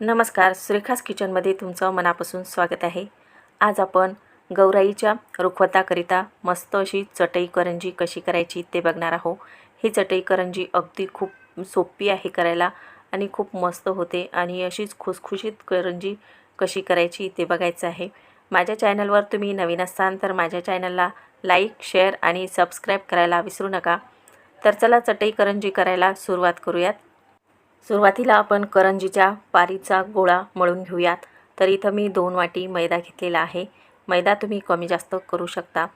नमस्कार सुरेखास किचनमध्ये तुमचं मनापासून स्वागत आहे. आज आपण गौराईच्या रुखवताकरिता मस्त अशी चटई करंजी कशी करायची ते बघणार आहो ही चटई करंजी अगदी खूप सोपी आहे करायला आणि खूप मस्त होते आणि अशीच खुसखुशीत करंजी कशी करायची ते बघायचं आहे. माझ्या चॅनलवर तुम्ही नवीन असाल तर माझ्या चॅनलला लाईक शेअर आणि सबस्क्राईब करायला विसरू नका. तर चला चटई करंजी करायला सुरुवात करूयात. सुरुवातीला आपण करंजीच्या पारीचा गोळा मळून घेऊयात. तर इथं मी दोन वाटी मैदा घेतलेला आहे. मैदा तुम्ही कमी जास्त करू शकता.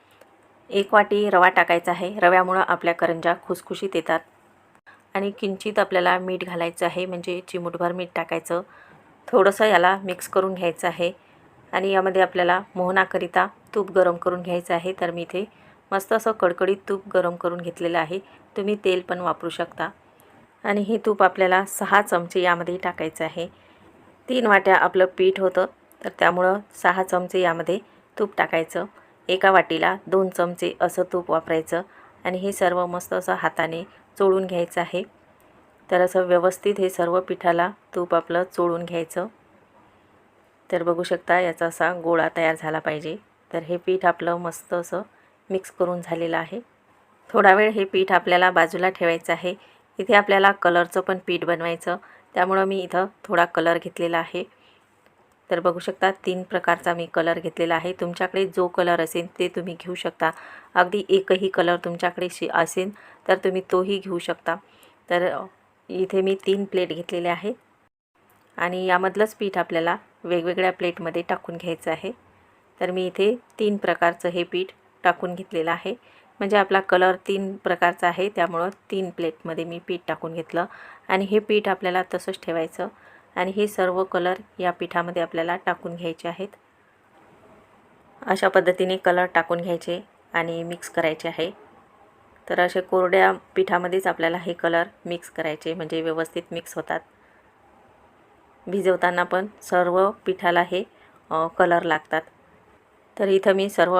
एक वाटी रवा टाकायचा आहे. रव्यामुळं आपल्या करंजा खुसखुशीत येतात. आणि किंचित आपल्याला मीठ घालायचं आहे म्हणजे चिमूटभर मीठ टाकायचं. थोडंसं याला मिक्स करून घ्यायचं आहे. आणि यामध्ये आपल्याला मोहनाकरिता तूप गरम करून घ्यायचं आहे. तर मी इथे मस्त असं कडकडीत तूप गरम करून घेतलेलं आहे. तुम्ही तेल पण वापरू शकता. आणि हे तूप आपल्याला सहा चमचे यामध्ये टाकायचं आहे. तीन वाट्या आपलं पीठ होतं तर त्यामुळं सहा चमचे यामध्ये तूप टाकायचं. एका वाटीला दोन चमचे असं तूप वापरायचं आणि हे सर्व मस्त असं हाताने चोळून घ्यायचं आहे. तर असं व्यवस्थित हे सर्व पिठाला तूप आपलं चोळून घ्यायचं. तर बघू शकता याचा असा गोळा तयार झाला पाहिजे. तर हे पीठ आपलं मस्त असं मिक्स करून झालेलं आहे. थोडा वेळ हे पीठ आपल्याला बाजूला ठेवायचं आहे. इथे आपल्याला कलरचं पण पीठ बनवायचं. त्यामुळं मी इथं थोडा कलर घेतलेला आहे. तर बघू शकता तीन प्रकारचा मी कलर घेतलेला आहे. तुमच्याकडे जो कलर असेल ते तुम्ही घेऊ शकता. अगदी एकही कलर तुमच्याकडे शि असेल तर तुम्ही तोही घेऊ शकता. तर इथे मी तीन प्लेट घेतलेले आहे. आणि यामधलंच पीठ आपल्याला वेगवेगळ्या प्लेटमध्ये टाकून घ्यायचं आहे. तर मी इथे तीन प्रकारचं हे पीठ टाकून घेतलेलं आहे. म्हणजे आपला कलर तीन प्रकारचा आहे त्यामुळं तीन प्लेटमध्ये मी पीठ टाकून घेतलं. आणि हे पीठ आपल्याला तसंच ठेवायचं. आणि हे सर्व कलर या पिठामध्ये आपल्याला टाकून घ्यायचे आहेत. अशा पद्धतीने कलर टाकून घ्यायचे आणि मिक्स करायचे आहे. तर असे कोरड्या पिठामध्येच आपल्याला हे कलर मिक्स करायचे म्हणजे व्यवस्थित मिक्स होतात. भिजवताना पण सर्व पिठाला हे कलर लागतात. तर इथं मी सर्व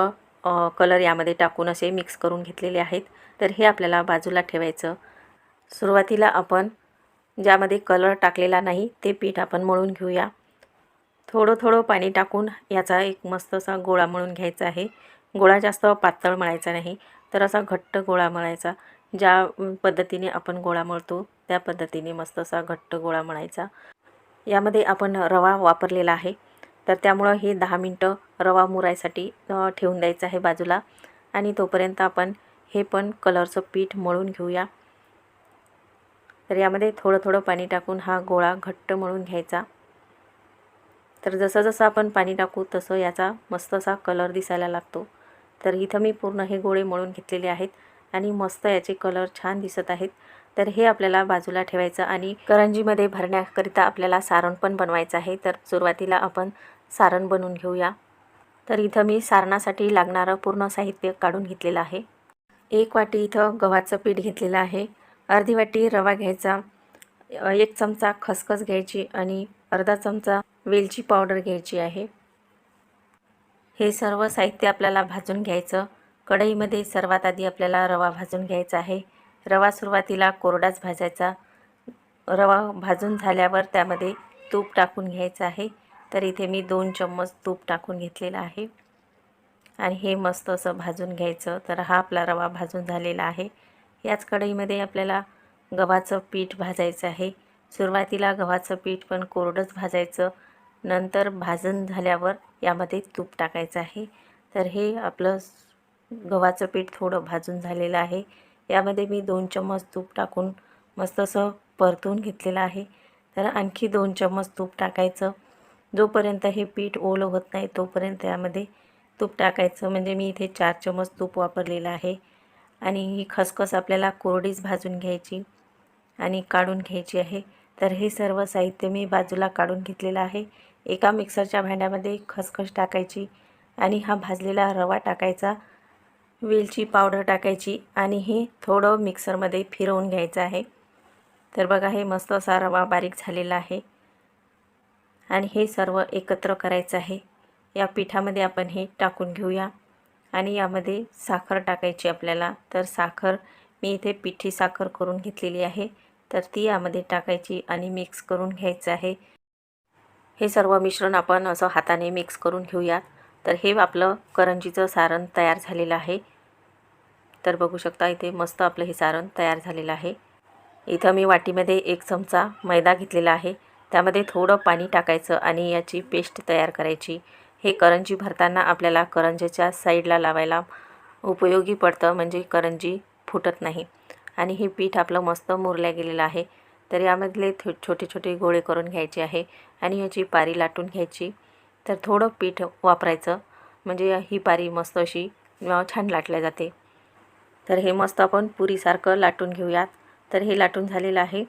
कलर यामध्ये टाकून असे मिक्स करून घेतलेले आहेत. तर हे आपल्याला बाजूला ठेवायचं. सुरुवातीला आपण ज्यामध्ये कलर टाकलेला नाही ते पीठ आपण मळून घेऊया. थोडं थोडं पाणी टाकून याचा एक मस्त असा गोळा मळून घ्यायचा आहे. गोळा जास्त पातळ मळायचा नाही तर असा घट्ट गोळा मळायचा. ज्या पद्धतीने आपण गोळा मळतो त्या पद्धतीने मस्त असा घट्ट गोळा मळायचा. यामध्ये आपण रवा वापरलेला आहे. तर त्यामुळं हे दहा मिनटं रवा मुरायसाठी ठेवून द्यायचं आहे बाजूला. आणि तोपर्यंत आपण हे पण कलरचं पीठ मळून घेऊया. तर यामध्ये थोडं थोडं पाणी टाकून हा गोळा घट्ट मळून घ्यायचा. तर जसं जसं आपण पाणी टाकू तसं याचा मस्त असा कलर दिसायला लागतो. तर इथं मी पूर्ण हे गोळे मळून घेतलेले आहेत. आणि मस्त याचे कलर छान दिसत आहेत. तर हे आपल्याला बाजूला ठेवायचं आणि करंजीमध्ये भरण्याकरिता आपल्याला सारण पण बनवायचं आहे. तर सुरुवातीला आपण सारण बनवून घेऊया. तर इथं मी सारणासाठी लागणारं पूर्ण साहित्य काढून घेतलेलं आहे. एक वाटी इथं गव्हाचं पीठ घेतलेलं आहे. अर्धी वाटी रवा घ्यायचा एक चमचा खसखस घ्यायची आणि अर्धा चमचा वेलची पावडर घ्यायची आहे. हे सर्व साहित्य आपल्याला भाजून घ्यायचं. कढईमध्ये सर्वात आधी आपल्याला रवा भाजून घ्यायचा आहे. रवा सुरुवातीला कोरडाच भाजायचा. रवा भाजून झाल्यावर त्यामध्ये तूप टाकून घ्यायचं आहे. तर इथे मी दोन चम्मच तूप टाकून घेतलेलं आहे. आणि हे मस्त असं भाजून घ्यायचं. तर हा आपला रवा भाजून झालेला आहे. याच कढईमध्ये आपल्याला गव्हाचं पीठ भाजायचं आहे. सुरुवातीला गव्हाचं पीठ पण कोरडंच भाजायचं. नंतर भाजून झाल्यावर यामध्ये तूप टाकायचं आहे. तर हे आपलं गव्हाचं पीठ थोडं भाजून झालेलं आहे. यामध्ये मी दोन चम्मच तूप टाकून मस्त असं परतून घेतलेलं आहे. तर आणखी दोन चम्मच तूप टाकायचं. जोपर्यंत हे पीठ ओलं होत नाही तोपर्यंत यामध्ये तूप टाकायचं. म्हणजे मी इथे चार चमच तूप वापरलेलं आहे. आणि ही खसखस आपल्याला कोरडीच भाजून घ्यायची आणि काढून घ्यायची आहे. तर हे सर्व साहित्य मी बाजूला काढून घेतलेलं आहे. एका मिक्सरच्या भांड्यामध्ये खसखस टाकायची आणि हा भाजलेला रवा टाकायचा वेलची पावडर टाकायची आणि हे थोडं मिक्सरमध्ये फिरवून घ्यायचं आहे. तर बघा हे मस्त असा रवा बारीक झालेला आहे. आणि हे सर्व एकत्र करायचं आहे. या पिठामध्ये आपण हे टाकून घेऊया. आणि यामध्ये साखर टाकायची आपल्याला. तर साखर मी इथे पिठी साखर करून घेतलेली आहे. तर ती यामध्ये टाकायची आणि मिक्स करून घ्यायचं आहे. हे सर्व मिश्रण आपण असं हाताने मिक्स करून घेऊयात. तर हे आपलं करंजीचं सारण तयार झालेलं आहे. तर बघू शकता इथे मस्त आपलं हे सारण तयार झालेलं आहे. इथं मी वाटीमध्ये एक चमचा मैदा घेतलेला आहे. त्यामध्ये थोडं पाणी टाकायचं आणि याची पेस्ट तयार करायची. हे करंजी भरताना आपल्याला करंजीच्या साईडला लावायला उपयोगी पडतं म्हणजे करंजी फुटत नाही. आणि हे पीठ आपलं मस्त मुरल्या गेलेलं आहे. तर यामधले थो छोटे छोटे गोळे करून घ्यायचे आहे आणि याची पारी लाटून घ्यायची. तर थोडं पीठ वापरायचं म्हणजे ही पारी मस्त अशी छान लाटल्या जाते. तर हे मस्त आपण पुरीसारखं लाटून घेऊयात. तर हे लाटून झालेलं आहे.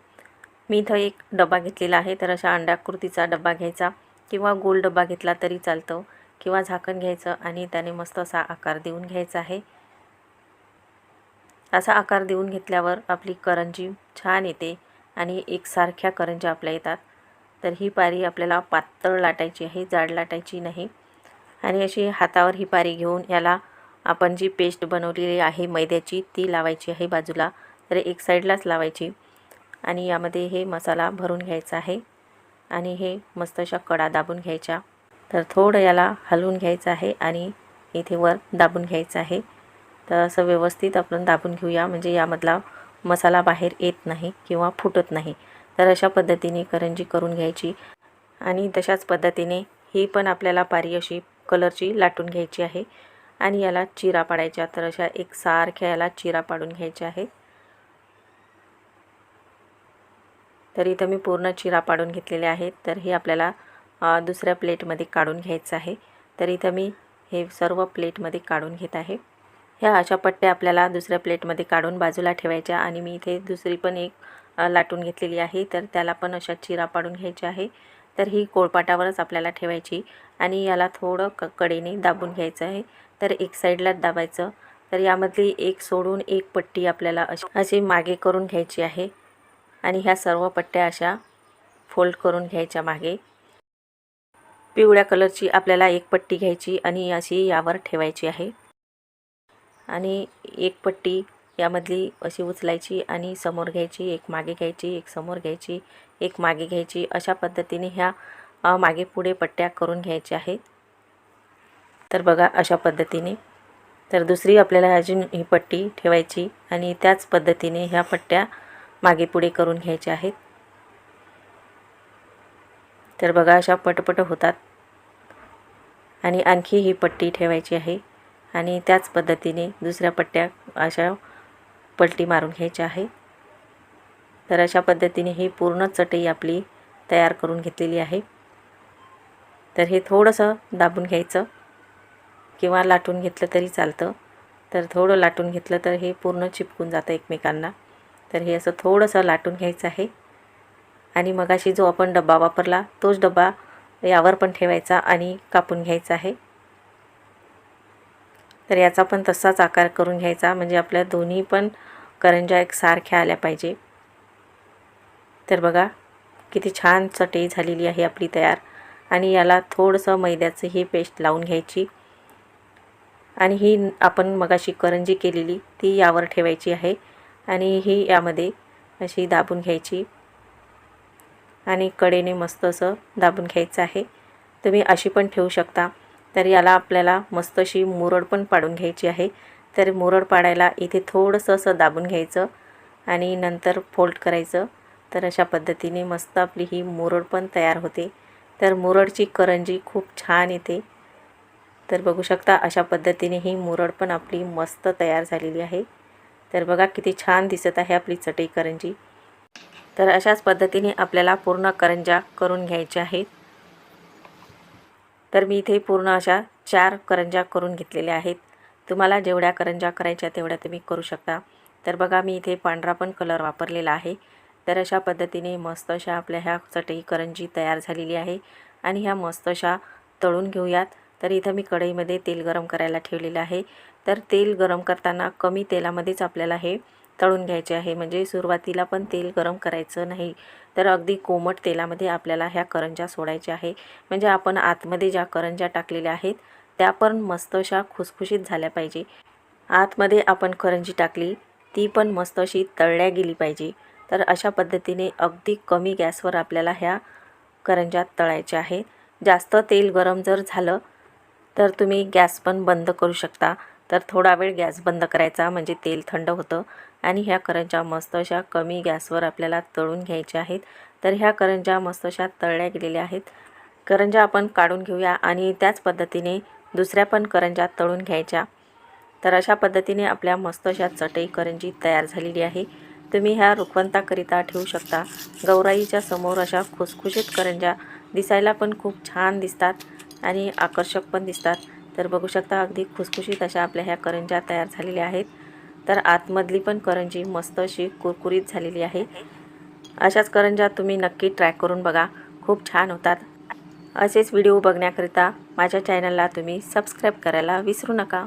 मी इथं एक डबा घेतलेला आहे तर अशा अंड्याकृतीचा डबा घ्यायचा किंवा गोल डबा घेतला तरी चालतं किंवा झाकण घ्यायचं आणि त्याने मस्त असा आकार देऊन घ्यायचा आहे. असा आकार देऊन घेतल्यावर आपली करंजी छान येते आणि एकसारख्या करंज्या आपल्या येतात. तर ही पारी आपल्याला पातळ लाटायची आहे जाड लाटायची नाही. आणि अशी हातावर ही पारी घेऊन याला आपण जी पेस्ट बनवलेली आहे मैद्याची ती लावायची आहे बाजूला. तर एक साईडलाच लावायची. आणि यामध्ये हे मसाला भरून घ्यायचा आहे. आणि हे मस्त अशा कडा दाबून घ्यायच्या. तर थोडं याला हलवून घ्यायचं आहे आणि इथे वर दाबून घ्यायचं आहे. तर असं व्यवस्थित आपण दाबून घेऊया. म्हणजे यामधला मसाला बाहेर येत नाही किंवा फुटत नाही. तर अशा पद्धतीने करंजी करून घ्यायची. आणि तशाच पद्धतीने ही पण आपल्याला पारी अशी कलरची लाटून घ्यायची आहे. आणि याला चिरा पाडायच्या. तर अशा एकसारख्या याला चिरा पाडून घ्यायच्या आहे. तर इथं मी पूर्ण चिरा पाडून घेतलेले आहेत. तर हे आपल्याला दुसऱ्या प्लेटमध्ये काढून घ्यायचं आहे. तर इथं मी हे सर्व प्लेटमध्ये काढून घेत आहे. ह्या अशा पट्ट्या आपल्याला दुसऱ्या प्लेटमध्ये काढून बाजूला ठेवायच्या आणि मी इथे दुसरी पण एक लाटून घेतलेली आहे. तर त्याला पण अशा चिरा पाडून घ्यायच्या आहे. तर ही कोळपाटावरच आपल्याला ठेवायची आणि याला थोडं क कडेने दाबून घ्यायचं आहे. तर एक साईडलाच दाबायचं. तर यामधली एक सोडून एक पट्टी आपल्याला अशी अशी मागे करून घ्यायची आहे. आणि ह्या सर्व पट्ट्या अशा फोल्ड करून घ्यायच्या मागे. पिवळ्या कलरची आपल्याला एक पट्टी घ्यायची आणि अशी यावर ठेवायची आहे. आणि एक पट्टी यामधली अशी उचलायची आणि समोर घ्यायची एक मागे घ्यायची एक समोर घ्यायची एक मागे घ्यायची. अशा पद्धतीने ह्या मागे पुढे पट्ट्या करून घ्यायच्या आहेत. तर बघा अशा पद्धतीने. तर दुसरी आपल्याला अजून ही पट्टी ठेवायची आणि त्याच पद्धतीने ह्या पट्ट्या मागे पुढे करून घ्यायचे आहेत. तर बघा अशा पटपट होतात. आणि आणखी ही पट्टी ठेवायची आहे. आणि त्याच पद्धतीने दुसऱ्या पट्ट्या अशा पलटी मारून घ्यायच्या आहे तर अशा पद्धतीने ही पूर्ण चटई आपली तयार करून घेतलेली आहे. तर हे थोडंसं दाबून घ्यायचं. किंवा लाटून घेतलं तरी चालतं. तर थोडं लाटून घेतलं तर हे पूर्ण चिपकून जातं एकमेकांना. तर हे असं थोडंसं लाटून घ्यायचं आहे. आणि मगाशी जो आपण डब्बा वापरला तोच डब्बा यावर पण ठेवायचा आणि कापून घ्यायचा आहे. तर याचा पण तसाच आकार करून घ्यायचा म्हणजे आपल्या दोन्ही पण करंजा एक सारख्या आल्या पाहिजे. तर बघा किती छान चटई झालेली आहे आपली तयार. आणि याला थोडंसं मैद्याचं ही पेस्ट लावून घ्यायची. आणि ही आपण मगाशी करंजी केलेली ती यावर ठेवायची आहे. आणि ही यामध्ये अशी दाबून घ्यायची. आणि कडेने मस्त असं दाबून घ्यायचं आहे. तुम्ही अशी पण ठेवू शकता. तर याला आपल्याला मस्त अशी मुरड पण पाडून घ्यायची आहे. तर मुरड पाडायला इथे थोडंसं असं दाबून घ्यायचं आणि नंतर फोल्ड करायचं. तर अशा पद्धतीने मस्त आपली ही मुरड पण तयार होते. तर मुरडची करंजी खूप छान येते. तर बघू शकता अशा पद्धतीने ही मुरड पण आपली मस्त तयार झालेली आहे. तर बघा किती छान दिसत आहे आपली चटई करंजी. तर अशाच पद्धतीने आपल्याला पूर्ण करंजा करून घ्यायच्या आहेत. तर मी इथे पूर्ण अशा चार करंजा करून घेतलेल्या आहेत. तुम्हाला जेवढ्या करंजा करायच्या तेवढ्या तुम्ही करू शकता. तर बघा मी इथे पांढरा पण कलर वापरलेला आहे. तर अशा पद्धतीने मस्त अशा आपल्या ह्या चटई करंजी तयार झालेली आहे. आणि ह्या मस्त अशा तळून घेऊयात. तर इथं मी कढईमध्ये तेल गरम करायला ठेवलेलं आहे. तर तेल गरम करताना कमी तेलामध्येच आपल्याला हे तळून घ्यायचे आहे. म्हणजे सुरुवातीला पण तेल गरम करायचं नाही तर अगदी कोमट तेलामध्ये आपल्याला ह्या करंजा सोडायच्या आहे. म्हणजे आपण आतमध्ये ज्या करंजा टाकलेल्या आहेत त्या पण मस्त अशा खुसखुशीत झाल्या पाहिजे. आतमध्ये आपण करंजी टाकली ती पण मस्त अशी तळल्या गेली पाहिजे. तर अशा पद्धतीने अगदी कमी गॅसवर आपल्याला ह्या करंज्या तळायच्या आहे जास्त तेल गरम जर झालं तर तुम्ही गॅस पण बंद करू शकता. तर थोडा वेळ गॅस बंद करायचा म्हणजे तेल थंड होतं. आणि ह्या करंज्या मस्त अशा कमी गॅसवर आपल्याला तळून घ्यायच्या आहेत. तर ह्या करंज्या मस्त अशा तळल्या गेलेल्या आहेत. करंज्या आपण काढून घेऊया आणि त्याच पद्धतीने दुसऱ्या पण करंज्या तळून घ्यायच्या. तर अशा पद्धतीने आपल्या मस्त अशा चटई करंजी तयार झालेली आहे. तुम्ही ह्या रुखवंताकरिता ठेवू शकता. गौराईच्या समोर अशा खुसखुशीत करंज्या दिसायला पण खूप छान दिसतात आणि आकर्षक पण दिसतात. तर बघू शकता अगदी खुसखुशीत अशा आपल्या ह्या करंज्या तयार झालेल्या आहेत. तर आतमधली पण करंजी मस्त अशी कुरकुरीत झालेली आहे. अशाच करंज्या तुम्ही नक्की ट्राय करून बघा. खूप छान होतात. असेच व्हिडिओ बघण्याकरिता माझ्या चॅनलला तुम्ही सबस्क्राईब करायला विसरू नका.